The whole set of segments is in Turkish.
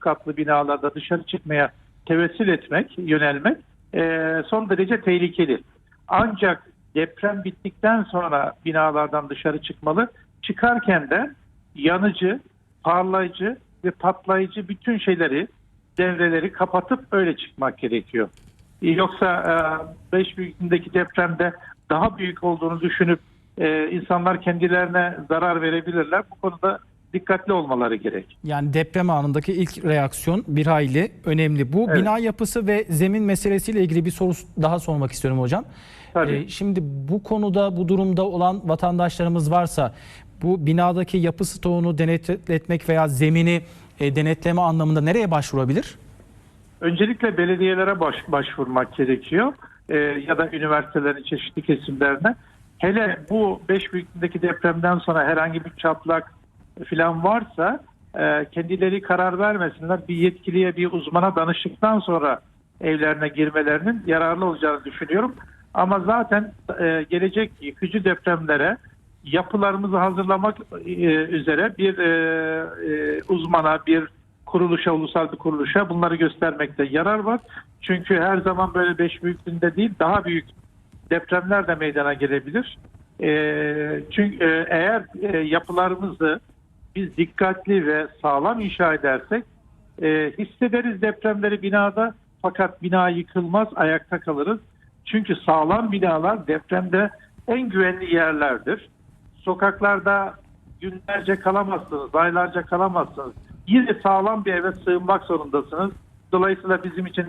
katlı binalarda dışarı çıkmaya tevessül etmek, yönelmek e, son derece tehlikeli. Ancak deprem bittikten sonra binalardan dışarı çıkmalı. Çıkarken de yanıcı, parlayıcı ve patlayıcı bütün şeyleri, devreleri kapatıp öyle çıkmak gerekiyor. Yoksa 5 büyüklüğündeki depremde daha büyük olduğunu düşünüp e, insanlar kendilerine zarar verebilirler. Bu konuda dikkatli olmaları gerek. Yani deprem anındaki ilk reaksiyon bir hayli önemli. Bu Evet. bina yapısı ve zemin meselesiyle ilgili bir soru daha sormak istiyorum hocam. Tabii. Ee, şimdi bu konuda bu durumda olan vatandaşlarımız varsa bu binadaki yapı stoğunu denetletmek veya zemini e, denetleme anlamında nereye başvurabilir? Öncelikle belediyelere baş, başvurmak gerekiyor Ee, ya da üniversitelerin çeşitli kesimlerine. Hele bu 5 büyüklüğündeki depremden sonra herhangi bir çatlak falan varsa e, kendileri karar vermesinler. Bir yetkiliye, bir uzmana danıştıktan sonra evlerine girmelerinin yararlı olacağını düşünüyorum. Ama zaten e, gelecek yıkıcı depremlere yapılarımızı hazırlamak e, üzere bir e, e, uzmana, bir kuruluşa, ulusal bir kuruluşa bunları göstermekte yarar var. Çünkü her zaman böyle beş büyüklüğünde değil, daha büyük depremler de meydana gelebilir. E, çünkü e, eğer e, yapılarımızı biz dikkatli ve sağlam inşa edersek e, hissederiz depremleri binada fakat bina yıkılmaz, ayakta kalırız. Çünkü sağlam binalar depremde en güvenli yerlerdir. Sokaklarda günlerce kalamazsınız, aylarca kalamazsınız. Yine sağlam bir eve sığınmak zorundasınız. Dolayısıyla bizim için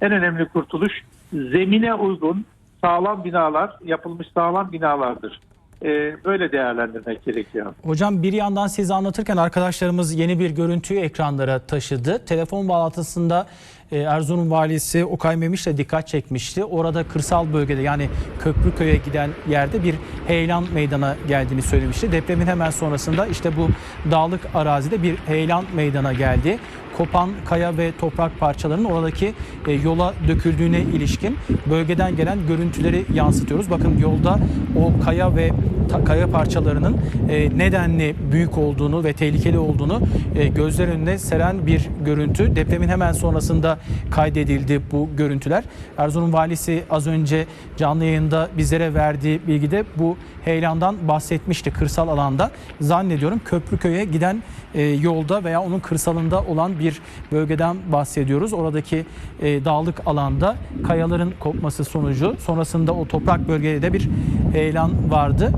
en önemli kurtuluş zemine uygun sağlam binalar, yapılmış sağlam binalardır. Ee, böyle değerlendirmek gerekiyor. Hocam bir yandan size anlatırken arkadaşlarımız yeni bir görüntüyü ekranlara taşıdı. Telefon bağlantısında e, Erzurum valisi Okay Memiş de dikkat çekmişti. Orada kırsal bölgede yani Köprüköy'e giden yerde bir heyelan meydana geldiğini söylemişti. Depremin hemen sonrasında işte bu dağlık arazide bir heyelan meydana geldi. Kopan kaya ve toprak parçalarının oradaki e, yola döküldüğüne ilişkin bölgeden gelen görüntüleri yansıtıyoruz. Bakın yolda o kaya ve ta- kaya parçalarının e, nedenli büyük olduğunu ve tehlikeli olduğunu e, gözler önüne seren bir görüntü. Depremin hemen sonrasında kaydedildi bu görüntüler. Erzurum valisi az önce canlı yayında bizlere verdiği bilgide bu heyelandan bahsetmişti kırsal alanda. Zannediyorum Köprüköy'e giden yolda veya onun kırsalında olan bir bölgeden bahsediyoruz. Oradaki e, dağlık alanda kayaların kopması sonucu sonrasında o toprak bölgede de bir heyelan vardı.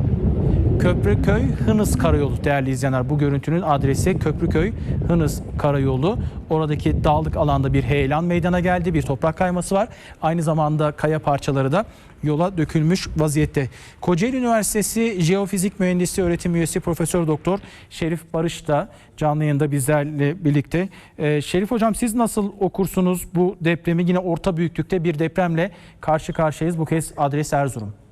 Köprüköy Hınıs Karayolu değerli izleyenler. Bu görüntünün adresi Köprüköy Hınıs Karayolu. Oradaki dağlık alanda bir heyelan meydana geldi. Bir toprak kayması var. Aynı zamanda kaya parçaları da yola dökülmüş vaziyette. Kocaeli Üniversitesi Jeofizik Mühendisliği öğretim üyesi Profesör Doktor Şerif Barış da canlı yayında bizlerle birlikte. Ee, Şerif Hocam siz nasıl okursunuz bu depremi? Yine orta büyüklükte bir depremle karşı karşıyayız. Bu kez adres Erzurum.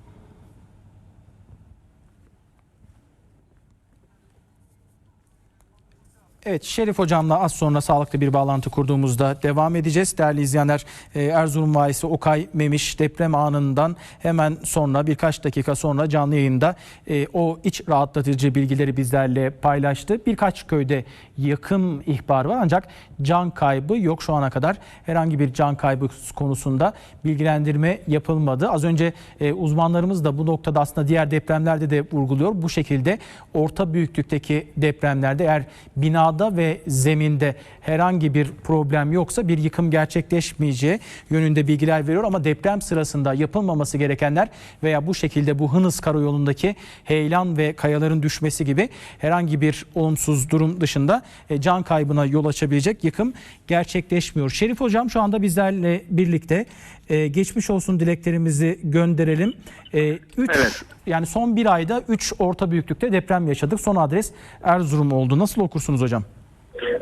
Evet Şerif Hocam'la az sonra sağlıklı bir bağlantı kurduğumuzda devam edeceğiz. Değerli izleyenler e, Erzurum Valisi Okay Memiş deprem anından hemen sonra birkaç dakika sonra canlı yayında e, o iç rahatlatıcı bilgileri bizlerle paylaştı. Birkaç köyde yakın ihbar var ancak can kaybı yok şu ana kadar. Herhangi bir can kaybı konusunda bilgilendirme yapılmadı. Az önce e, uzmanlarımız da bu noktada aslında diğer depremlerde de vurguluyor. Bu şekilde orta büyüklükteki depremlerde eğer binada ve zeminde herhangi bir problem yoksa bir yıkım gerçekleşmeyeceği yönünde bilgiler veriyor ama deprem sırasında yapılmaması gerekenler veya bu şekilde bu Hınıs karayolundaki heyelan ve kayaların düşmesi gibi herhangi bir olumsuz durum dışında e, can kaybına yol açabilecek yıkım gerçekleşmiyor. Şerif Hocam şu anda bizlerle birlikte e, geçmiş olsun dileklerimizi gönderelim. 3 Evet. yani son bir ayda 3 orta büyüklükte deprem yaşadık. Son adres Erzurum oldu. Nasıl okursunuz hocam?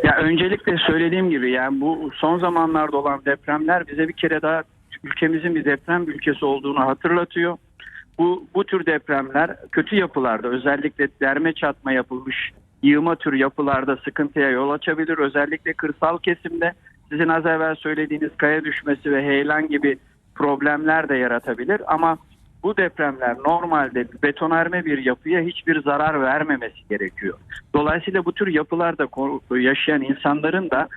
Ya öncelikle söylediğim gibi yani bu son zamanlarda olan depremler bize bir kere daha ülkemizin bir deprem ülkesi olduğunu hatırlatıyor. Bu bu tür depremler kötü yapılarda özellikle derme çatma yapılmış yığma tür yapılarda sıkıntıya yol açabilir. Özellikle kırsal kesimde sizin az evvel söylediğiniz kaya düşmesi ve heyelan gibi problemler de yaratabilir ama bu depremler normalde betonarme bir yapıya hiçbir zarar vermemesi gerekiyor. Dolayısıyla bu tür yapılarda yaşayan insanların da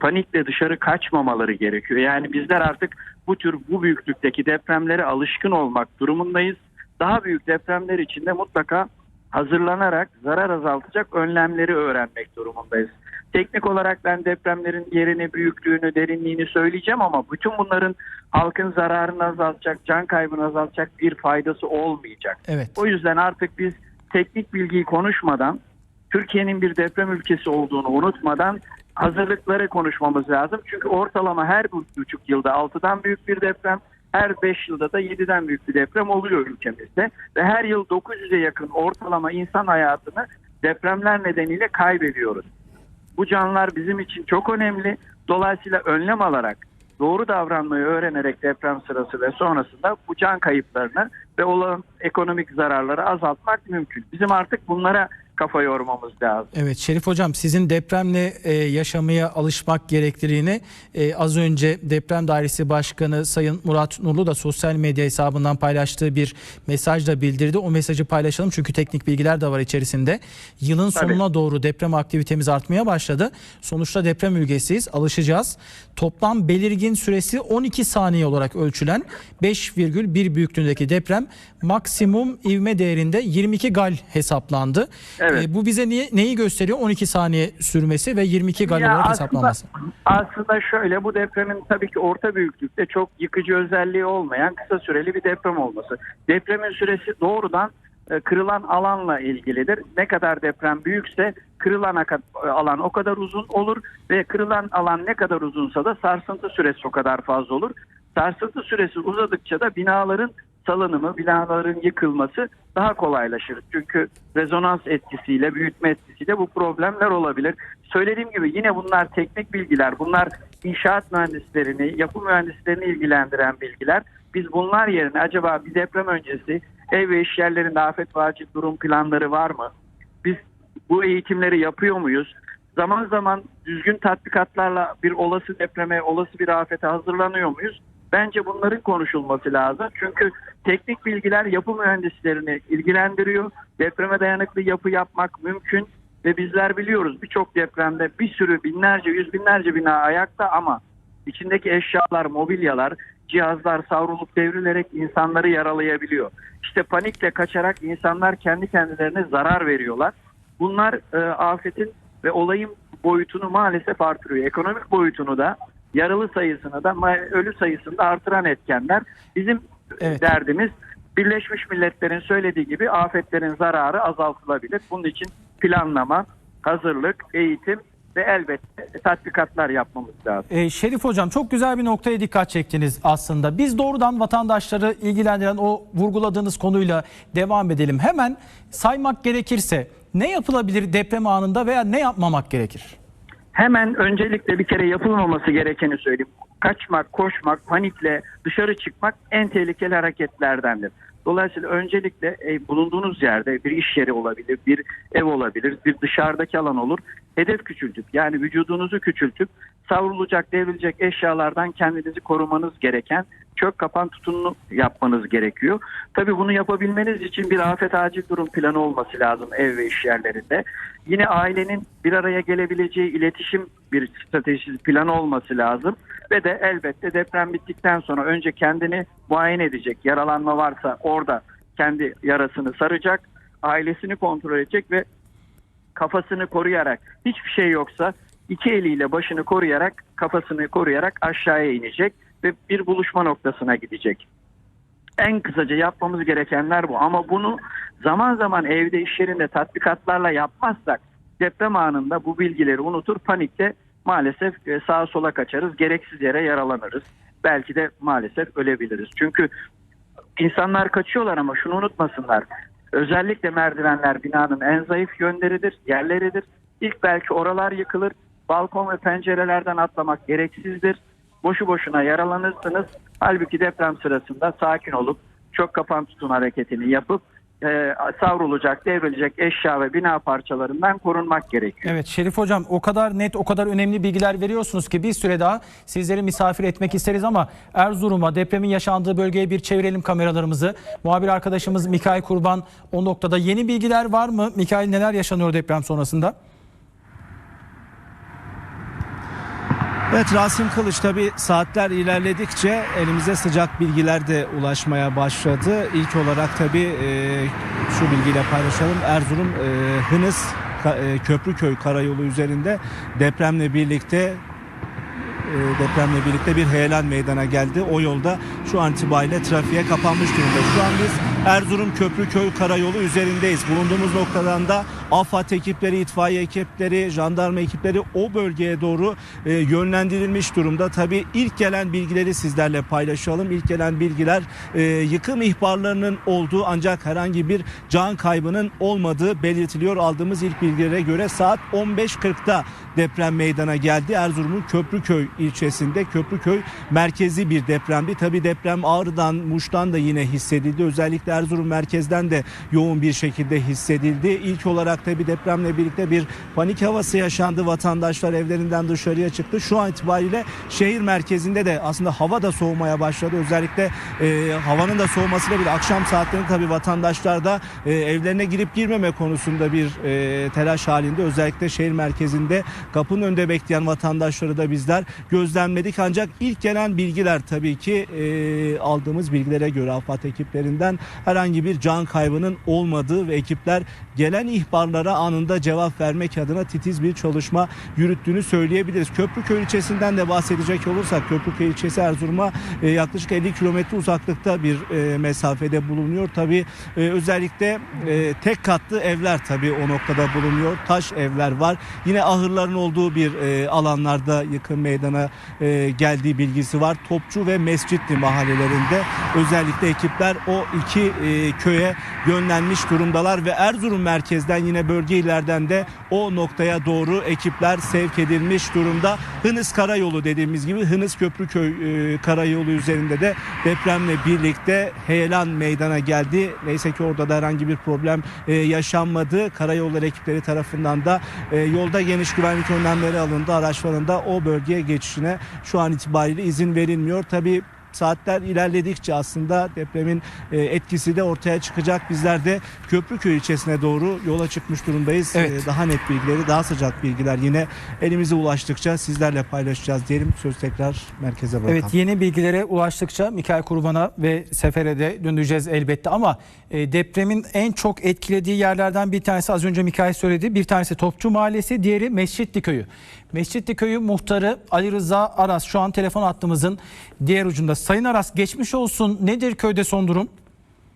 panikle dışarı kaçmamaları gerekiyor. Yani bizler artık bu tür bu büyüklükteki depremlere alışkın olmak durumundayız. Daha büyük depremler için de mutlaka hazırlanarak zarar azaltacak önlemleri öğrenmek durumundayız. Teknik olarak ben depremlerin yerini, büyüklüğünü, derinliğini söyleyeceğim ama bütün bunların halkın zararını azaltacak, can kaybını azaltacak bir faydası olmayacak. Evet. O yüzden artık biz teknik bilgiyi konuşmadan, Türkiye'nin bir deprem ülkesi olduğunu unutmadan hazırlıkları konuşmamız lazım. Çünkü ortalama her buçuk yılda 6'dan büyük bir deprem, her 5 yılda da 7'den büyük bir deprem oluyor ülkemizde. Ve her yıl 900'e yakın ortalama insan hayatını depremler nedeniyle kaybediyoruz. Bu canlar bizim için çok önemli. Dolayısıyla önlem alarak, doğru davranmayı öğrenerek deprem sırası ve sonrasında bu can kayıplarını ve olan ekonomik zararları azaltmak mümkün. Bizim artık bunlara kafa yormamız lazım. Evet Şerif Hocam sizin depremle e, yaşamaya alışmak gerekliliğini e, az önce Deprem Dairesi Başkanı Sayın Murat Nurlu da sosyal medya hesabından paylaştığı bir mesajla bildirdi. O mesajı paylaşalım çünkü teknik bilgiler de var içerisinde. Yılın Tabii. sonuna doğru deprem aktivitemiz artmaya başladı. Sonuçta deprem ülkesiyiz alışacağız. Toplam belirgin süresi 12 saniye olarak ölçülen 5,1 büyüklüğündeki deprem maksimum ivme değerinde 22 gal hesaplandı. Evet. E, bu bize niye, neyi gösteriyor? 12 saniye sürmesi ve 22 gal olarak aslında- hesaplanması. Aslında şöyle bu depremin tabii ki orta büyüklükte çok yıkıcı özelliği olmayan kısa süreli bir deprem olması. Depremin süresi doğrudan e, kırılan alanla ilgilidir. Ne kadar deprem büyükse kırılan aka- alan o kadar uzun olur ve kırılan alan ne kadar uzunsa da sarsıntı süresi o kadar fazla olur. Sarsıntı süresi uzadıkça da binaların salınımı, binaların yıkılması daha kolaylaşır. Çünkü rezonans etkisiyle, büyütme etkisiyle bu problemler olabilir. Söylediğim gibi yine bunlar teknik bilgiler. Bunlar inşaat mühendislerini, yapı mühendislerini ilgilendiren bilgiler. Biz bunlar yerine acaba bir deprem öncesi ev ve iş yerlerinde afet ve durum planları var mı? Biz bu eğitimleri yapıyor muyuz? Zaman zaman düzgün tatbikatlarla bir olası depreme, olası bir afete hazırlanıyor muyuz? Bence bunların konuşulması lazım. Çünkü teknik bilgiler yapı mühendislerini ilgilendiriyor. Depreme dayanıklı yapı yapmak mümkün ve bizler biliyoruz birçok depremde bir sürü binlerce, yüz binlerce bina ayakta ama içindeki eşyalar, mobilyalar, cihazlar savrulup devrilerek insanları yaralayabiliyor. İşte panikle kaçarak insanlar kendi kendilerine zarar veriyorlar. Bunlar e, afetin ve olayın boyutunu maalesef artırıyor. Ekonomik boyutunu da yaralı sayısını da ölü sayısını da artıran etkenler. Bizim Evet. derdimiz Birleşmiş Milletler'in söylediği gibi afetlerin zararı azaltılabilir. Bunun için planlama, hazırlık, eğitim ve elbette tatbikatlar yapmamız lazım. E, Şerif Hocam çok güzel bir noktaya dikkat çektiniz aslında. Biz doğrudan vatandaşları ilgilendiren o vurguladığınız konuyla devam edelim. Hemen saymak gerekirse ne yapılabilir deprem anında veya ne yapmamak gerekir? Hemen öncelikle bir kere yapılmaması gerekeni söyleyeyim. Kaçmak, koşmak, panikle dışarı çıkmak en tehlikeli hareketlerdendir. Dolayısıyla öncelikle e, bulunduğunuz yerde bir iş yeri olabilir, bir ev olabilir, bir dışarıdaki alan olur. Hedef küçültüp yani vücudunuzu küçültüp savrulacak, devrilecek eşyalardan kendinizi korumanız gereken çök kapan tutumunu yapmanız gerekiyor. Tabii bunu yapabilmeniz için bir afet acil durum planı olması lazım ev ve iş yerlerinde. Yine ailenin bir araya gelebileceği iletişim bir stratejisi planı olması lazım. Ve de elbette deprem bittikten sonra önce kendini muayene edecek. Yaralanma varsa orada kendi yarasını saracak. Ailesini kontrol edecek ve kafasını koruyarak hiçbir şey yoksa iki eliyle başını koruyarak kafasını koruyarak aşağıya inecek ve bir buluşma noktasına gidecek. En kısaca yapmamız gerekenler bu ama bunu zaman zaman evde iş yerinde tatbikatlarla yapmazsak deprem anında bu bilgileri unutur panikte maalesef e, sağa sola kaçarız gereksiz yere yaralanırız belki de maalesef ölebiliriz çünkü İnsanlar kaçıyorlar ama şunu unutmasınlar. Özellikle merdivenler binanın en zayıf yönleridir, yerleridir. İlk belki oralar yıkılır. Balkon ve pencerelerden atlamak gereksizdir. Boşu boşuna yaralanırsınız. Halbuki deprem sırasında sakin olup çok kapan tutun hareketini yapıp e, savrulacak, devrilecek eşya ve bina parçalarından korunmak gerekiyor. Evet Şerif Hocam o kadar net o kadar önemli bilgiler veriyorsunuz ki bir süre daha sizleri misafir etmek isteriz ama Erzurum'a depremin yaşandığı bölgeye bir çevirelim kameralarımızı. Muhabir arkadaşımız Mikail Kurban o noktada yeni bilgiler var mı? Mikail neler yaşanıyor deprem sonrasında? Evet Rasim Kılıç tabi saatler ilerledikçe elimize sıcak bilgiler de ulaşmaya başladı. İlk olarak tabi şu bilgiyle paylaşalım. Erzurum e, Hınıs Ka- e, Köprüköy karayolu üzerinde depremle birlikte e, depremle birlikte bir heyelan meydana geldi. O yolda şu an itibariyle trafiğe kapanmış durumda. Şu an biz Erzurum Köprüköy karayolu üzerindeyiz. Bulunduğumuz noktadan da AFAD ekipleri, itfaiye ekipleri, jandarma ekipleri o bölgeye doğru e, yönlendirilmiş durumda. Tabii ilk gelen bilgileri sizlerle paylaşalım. İlk gelen bilgiler e, yıkım ihbarlarının olduğu ancak herhangi bir can kaybının olmadığı belirtiliyor. Aldığımız ilk bilgilere göre saat 15.40'da deprem meydana geldi. Erzurum'un Köprüköy ilçesinde Köprüköy merkezi bir depremdi. Tabii deprem Ağrı'dan, Muş'tan da yine hissedildi. Özellikle Erzurum merkezden de yoğun bir şekilde hissedildi. İlk olarak tabii depremle birlikte bir panik havası yaşandı. Vatandaşlar evlerinden dışarıya çıktı. Şu an itibariyle şehir merkezinde de aslında hava da soğumaya başladı. Özellikle e, havanın da soğumasıyla bir akşam saatlerinde tabii vatandaşlar da e, evlerine girip girmeme konusunda bir e, telaş halinde. Özellikle şehir merkezinde kapının önünde bekleyen vatandaşları da bizler gözlemledik. Ancak ilk gelen bilgiler tabii ki e, aldığımız bilgilere göre AFAD ekiplerinden herhangi bir can kaybının olmadığı ve ekipler gelen ihbarlara anında cevap vermek adına titiz bir çalışma yürüttüğünü söyleyebiliriz. Köprüköy ilçesinden de bahsedecek olursak Köprüköy ilçesi Erzurum'a e, yaklaşık 50 kilometre uzaklıkta bir e, mesafede bulunuyor. Tabii e, özellikle tek katlı evler tabii o noktada bulunuyor. Taş evler var. Yine ahırların olduğu bir alanlarda yıkım meydana geldiği bilgisi var. Topçu ve Mescitli mahallelerinde özellikle ekipler o iki köye yönlenmiş durumdalar ve Erzurum merkezden yine bölge illerden de o noktaya doğru ekipler sevk edilmiş durumda. Hınıs Karayolu dediğimiz gibi Hınıs Köprüköy e, Karayolu üzerinde de depremle birlikte heyelan meydana geldi. Neyse ki orada da herhangi bir problem e, yaşanmadı. Karayolları ekipleri tarafından da e, yolda geniş güvenlik önlemleri alındı. Da o bölgeye geçişine şu an itibariyle izin verilmiyor. Tabii saatler ilerledikçe aslında depremin e, etkisi de ortaya çıkacak. Bizler de Köprüköy ilçesine doğru yola çıkmış durumdayız. Evet. E, Daha net bilgileri, daha sıcak bilgiler yine elimize ulaştıkça sizlerle paylaşacağız diyelim. Söz tekrar merkeze bırakalım. Evet yeni bilgilere ulaştıkça Mikail Kurban'a ve Sefer'e de döneceğiz elbette ama e, depremin en çok etkilediği yerlerden bir tanesi az önce Mikail söyledi. Bir tanesi Topçu Mahallesi, diğeri Mescitli Köyü. Mescitli Köyü muhtarı Ali Rıza Aras şu an telefon hattımızın diğer ucunda. Sayın Aras geçmiş olsun. Nedir köyde son durum?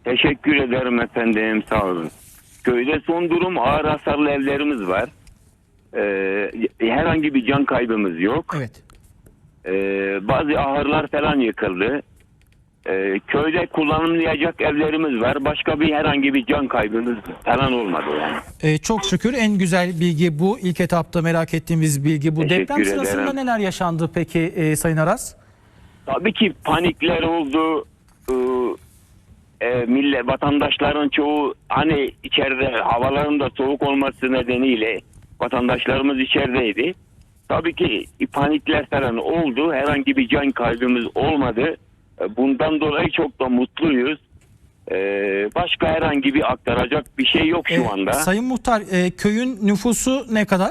Teşekkür ederim efendim sağ olun. Köyde son durum ağır hasarlı evlerimiz var. Ee, herhangi bir can kaybımız yok. Evet. Ee, bazı ahırlar falan yıkıldı. Ee, köyde kullanılmayacak evlerimiz var. Başka bir herhangi bir can kaybımız falan olmadı yani. E, çok şükür en güzel bilgi bu. İlk etapta merak ettiğimiz bilgi bu. Teşekkür Deprem sırasında ederim. neler yaşandı peki e, Sayın Aras? Tabii ki panikler oldu. Ee, e, millet vatandaşların çoğu hani içeride havaların da soğuk olması nedeniyle vatandaşlarımız içerideydi. Tabii ki panikler falan oldu. Herhangi bir can kaybımız olmadı. E, Bundan dolayı çok da mutluyuz. Ee, başka herhangi bir aktaracak bir şey yok şu E, anda. Sayın Muhtar e, köyün nüfusu ne kadar?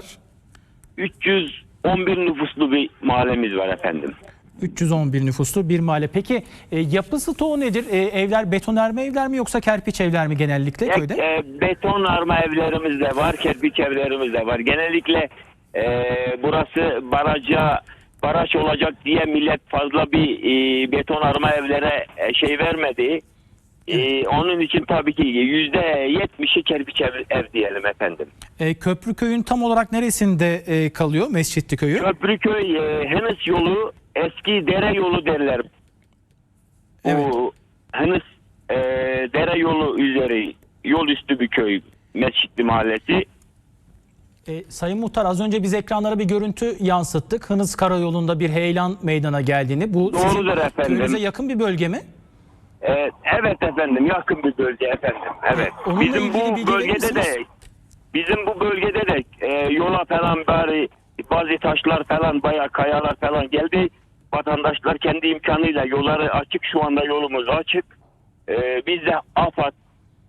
311 nüfuslu bir mahallemiz var efendim. 311 nüfuslu bir mahalle. Peki e, yapı stoğu nedir? E, evler betonarme evler mi yoksa kerpiç evler mi genellikle köyde? e, beton arma evlerimiz de var, kerpiç evlerimiz de var. Genellikle e, burası baraja baraj olacak diye millet fazla bir e, beton arma evlere e, şey vermedi. E, onun için tabii ki yüzde yetmişi kerpiç ev, ev diyelim efendim. E, Köprüköy'ün tam olarak neresinde e, kalıyor Mescitli köyü? Köprüköy e, Henüz yolu eski dere yolu derler. Evet. Bu Henüz e, dere yolu üzeri yol üstü bir köy Mescitli Mahallesi. E, Sayın Muhtar az önce biz ekranlara bir görüntü yansıttık. Hınız Karayolu'nda bir heyelan meydana geldiğini. Bu sizin Doğrudur efendim. köyünüze yakın bir bölge mi? E, evet efendim yakın bir bölge efendim. Evet. Onunla bizim ilgili bilgi bu verir bölgede misiniz? de bizim bu bölgede de e, yola falan bari bazı taşlar falan bayağı kayalar falan geldi. Vatandaşlar kendi imkanıyla yolları açık şu anda yolumuz açık. E, biz de AFAD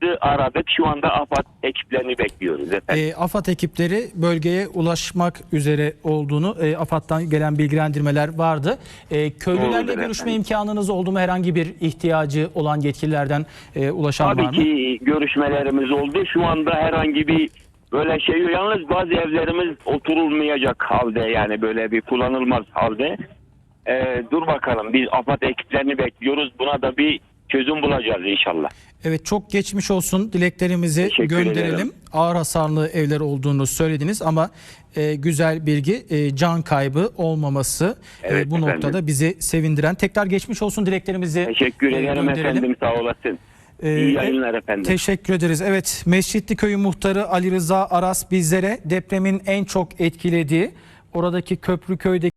ulaştı, aradık. Şu anda AFAD ekiplerini bekliyoruz efendim. E, AFAD ekipleri bölgeye ulaşmak üzere olduğunu e, AFAD'dan gelen bilgilendirmeler vardı. E, köylülerle Doğrudur görüşme efendim. imkanınız oldu mu? Herhangi bir ihtiyacı olan yetkililerden e, ulaşan var Tabii mı? ki görüşmelerimiz oldu. Şu anda herhangi bir böyle şey yok. Yalnız bazı evlerimiz oturulmayacak halde yani böyle bir kullanılmaz halde. Ee, dur bakalım biz AFAD ekiplerini bekliyoruz. Buna da bir çözüm bulacağız inşallah. Evet çok geçmiş olsun dileklerimizi Teşekkür gönderelim. ederim. Ağır hasarlı evler olduğunu söylediniz ama e, güzel bilgi e, can kaybı olmaması e, Evet bu efendim. noktada bizi sevindiren. Tekrar geçmiş olsun dileklerimizi Teşekkür e, ederim gönderelim. efendim sağ olasın. E, İyi yayınlar efendim. Teşekkür ederiz. Evet Mescitli Köyü muhtarı Ali Rıza Aras bizlere depremin en çok etkilediği oradaki Köprüköy'deki